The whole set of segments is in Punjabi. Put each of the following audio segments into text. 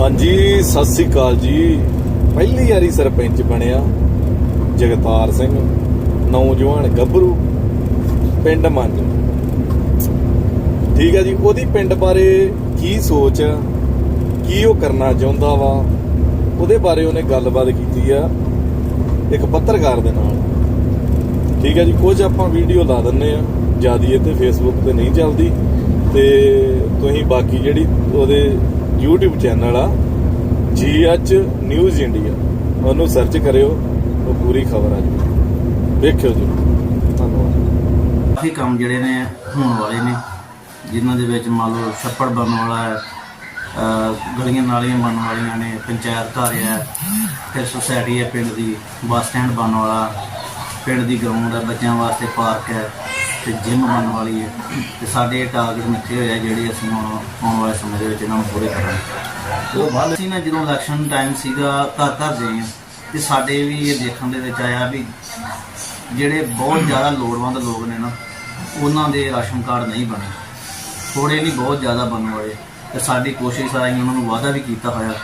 ਹਾਂਜੀ, ਸਤਿ ਸ੍ਰੀ ਅਕਾਲ ਜੀ। ਪਹਿਲੀ ਵਾਰੀ ਸਰਪੰਚ ਬਣਿਆ। ਜਗਤਾਰ ਸਿੰਘ, ਨੌਜਵਾਨ ਗੱਭਰੂ, ਪਿੰਡ ਮੰਜ। ਠੀਕ ਹੈ ਜੀ, ਉਹਦੀ ਪਿੰਡ ਬਾਰੇ ਕੀ ਸੋਚ ਆ ਕੀ ਉਹ ਕਰਨਾ ਚਾਹੁੰਦਾ ਵਾ, ਉਹਦੇ ਬਾਰੇ ਉਹਨੇ ਗੱਲਬਾਤ ਕੀਤੀ ਆ ਇੱਕ ਪੱਤਰਕਾਰ ਦੇ ਨਾਲ। ਠੀਕ ਹੈ ਜੀ, ਕੁਝ ਆਪਾਂ ਵੀਡੀਓ ਲਾ ਦਿੰਨੇ ਆ ਜਿਆਦੀ ਇਹ ਤੇ ਫੇਸਬੁੱਕ ਤੇ ਨਹੀਂ ਚੱਲਦੀ। ਤੇ ਤੁਸੀਂ ਬਾਕੀ ਜਿਹੜੀ ਉਹਦੇ YouTube ਚੈਨਲ ਆ ਜੀਐਚ ਨਿਊਜ਼ ਇੰਡੀਆ ਉਹਨੂੰ ਸਰਚ ਕਰਿਓ, ਉਹ ਪੂਰੀ ਖਬਰ ਆ ਜੀ ਵੇਖਿਓ ਜੀ। ਧੰਨਵਾਦ। ਕਾਫੀ ਕੰਮ ਜਿਹੜੇ ਨੇ, ਹੋਣ ਵਾਲੇ ਨੇ, ਜਿਨ੍ਹਾਂ ਦੇ ਵਿੱਚ ਮੰਨ ਲਓ ਛੱਪੜ ਬਣਨ ਵਾਲਾ ਹੈ ਗਲੀਆਂ ਨਾਲੀਆਂ ਬਣਨ ਵਾਲੀਆਂ ਨੇ, ਪੰਚਾਇਤ ਘਰ ਹੈ, ਫਿਰ ਸੁਸਾਇਟੀ ਹੈ ਪਿੰਡ ਦੀ, ਬੱਸ ਸਟੈਂਡ ਬਣਨ ਵਾਲਾ, ਪਿੰਡ ਦੀ ਗਰਾਊਂਡ ਹੈ, ਬੱਚਿਆਂ ਵਾਸਤੇ ਪਾਰਕ ਹੈ। ਤੇ ਜਿਮ ਬਣਨ ਵਾਲੀ ਹੈ। ਤੇ ਸਾਡੇ ਟਾਰਗੇਟ ਮਿੱਥੇ ਹੋਏ ਆ ਜਿਹੜੇ ਅਸੀਂ ਹੁਣ ਆਉਣ ਵਾਲੇ ਸਮੇਂ ਦੇ ਵਿੱਚ ਇਹਨਾਂ ਨੂੰ ਪੂਰੇ ਕਰਾਂਗੇ। ਉਹ ਬਾਅਦ ਅਸੀਂ ਨਾ ਜਦੋਂ ਇਲੈਕਸ਼ਨ ਟਾਈਮ ਸੀਗਾ ਘਰ ਘਰ ਗਏ ਤੇ ਸਾਡੇ ਵੀ ਇਹ ਦੇਖਣ ਦੇ ਵਿੱਚ ਆਇਆ ਵੀ ਜਿਹੜੇ ਬਹੁਤ ਜ਼ਿਆਦਾ ਲੋੜਵੰਦ ਲੋਕ ਨੇ ਨਾ, ਉਹਨਾਂ ਦੇ ਰਾਸ਼ਨ ਕਾਰਡ ਨਹੀਂ ਬਣੇ। ਥੋੜੇ ਨਹੀਂ ਬਹੁਤ ਜ਼ਿਆਦਾ ਬਣਨ ਵਾਲੇ ਤੇ ਸਾਡੀ ਕੋਸ਼ਿਸ਼ ਆ, ਅਸੀਂ ਉਹਨਾਂ ਨੂੰ ਵਾਅਦਾ ਵੀ ਕੀਤਾ ਹੋਇਆ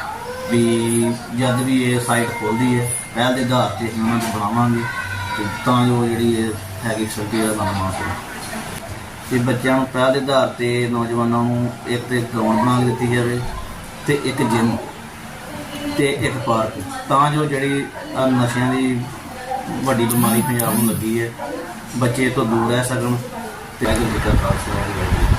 ਵੀ ਜਦ ਵੀ ਇਹ ਸਾਈਟ ਖੋਲਦੀ ਹੈ, ਪਹਿਲ ਦੇ ਆਧਾਰ ਤੇ ਅਸੀਂ ਉਹਨਾਂ ਨੂੰ ਬਣਾਵਾਂਗੇ। ਤੇ ਤਾਂ ਜੋ ਜਿਹੜੀ ਇਹ ਹੈਗੀ ਫੈਸਿਲਿਟੀ ਦਾ ਬਣਵਾ ਸਕੇ ਤੇ ਬੱਚਿਆਂ ਨੂੰ ਪਹਿਲ ਦੇ ਆਧਾਰ ਤੇ ਨੌਜਵਾਨਾਂ ਨੂੰ ਇੱਕ ਤੇ ਗਰਾਊਂਡ ਬਣਾ ਕੇ ਦਿੱਤੀ ਜਾਵੇ ਤੇ ਇੱਕ ਜਿਮ ਤੇ ਇੱਕ ਪਾਰਕ ਤਾਂ ਜੋ ਜਿਹੜੀ ਆਹ ਨਸ਼ਿਆਂ ਦੀ ਵੱਡੀ ਬਿਮਾਰੀ ਪੰਜਾਬ ਨੂੰ ਲੱਗੀ ਹੈ, ਬੱਚੇ ਤੋਂ ਦੂਰ ਰਹਿ ਸਕਣ ਤੇ ਅਗਰ ਜ਼ਿਕਰ ਖਾਲਸਾ ਵਾਹਿਗੁਰੂ